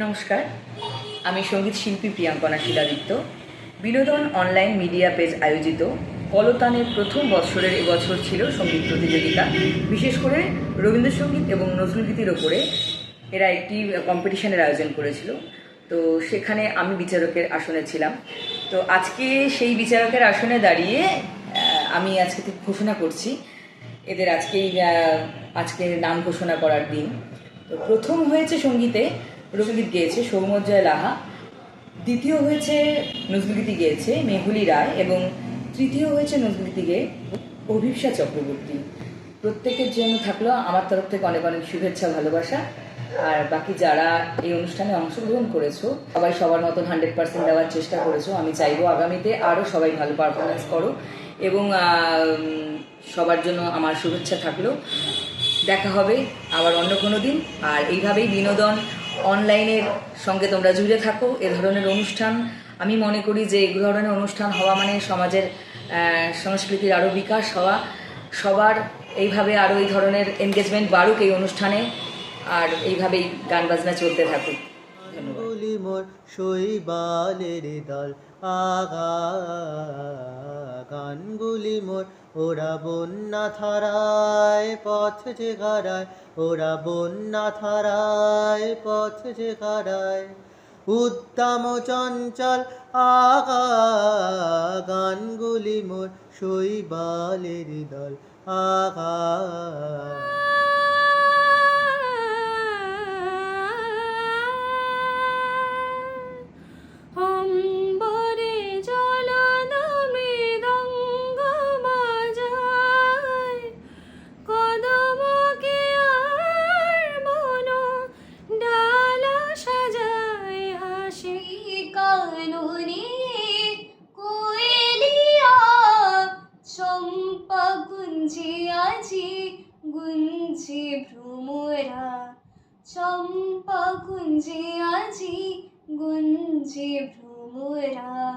নমস্কার। আমি সংগীত শিল্পী প্রিয়াঙ্কনা শিলাদিত্য বিনোদন অনলাইন মিডিয়া পেজ আয়োজিত কলতানের প্রথম বৎসরের এবছর ছিল সংগীত প্রতিযোগিতা। বিশেষ করে রবীন্দ্রসঙ্গীত এবং নজরুলগীতির ওপরে এরা একটি কম্পিটিশনের আয়োজন করেছিল। তো সেখানে আমি বিচারকের আসনে ছিলাম। তো আজকে সেই বিচারকের আসনে দাঁড়িয়ে আমি আজকে ঘোষণা করছি। এদের আজকেই আজকে নাম ঘোষণা করার দিন। তো প্রথম হয়েছে সঙ্গীতে রবীন্দ্রগীত গেয়েছে সৌমজ্জয় লাহা। দ্বিতীয় হয়েছে নজরুলগীতি গেয়েছে মেহুলি রায় এবং তৃতীয় হয়েছে নজরুলগীতি গেয়ে অভিপ্সা চক্রবর্তী। প্রত্যেকের জন্য থাকল আমার তরফ থেকে অনেক অনেক শুভেচ্ছা, ভালোবাসা। আর বাকি যারা এই অনুষ্ঠানে অংশগ্রহণ করেছ, সবাই সবার মতন হান্ড্রেড পার্সেন্ট দেওয়ার চেষ্টা করেছ। আমি চাইব আগামীতে আরও সবাই ভালো পারফরমেন্স করো এবং সবার জন্য আমার শুভেচ্ছা থাকল। দেখা হবে আবার অন্য কোনো দিন। আর এইভাবেই বিনোদন অনলাইনের সঙ্গে তোমরা জুড়ে থাকো, এ ধরনের অনুষ্ঠান। আমি মনে করি যে এই ধরনের অনুষ্ঠান হওয়া মানে সমাজের সংস্কৃতির আরও বিকাশ হওয়া। সবার এইভাবে আরও এই ধরনের এনগেজমেন্ট বাড়ুক এই অনুষ্ঠানে, আর এইভাবেই গান বাজনা চলতে থাকুক। ধন্যবাদ মোর শৈবালের দল। আগা গানগুলি মোর। ওরা বন্যা থারায়, পথ যে গাড়ায়। ওরা বন্যা থারায়, পথ যে গাড়ায়। উদ্দাম চঞ্চল, আগা গানগুলি মোর শৈবালের দল। আগা কাননে কোয়েলিয়া চম্পা গুঞ্জে গুঞ্জে ভ্রমরা। চম্পা গুঞ্জে আজি গুঞ্জে ভ্রমরা।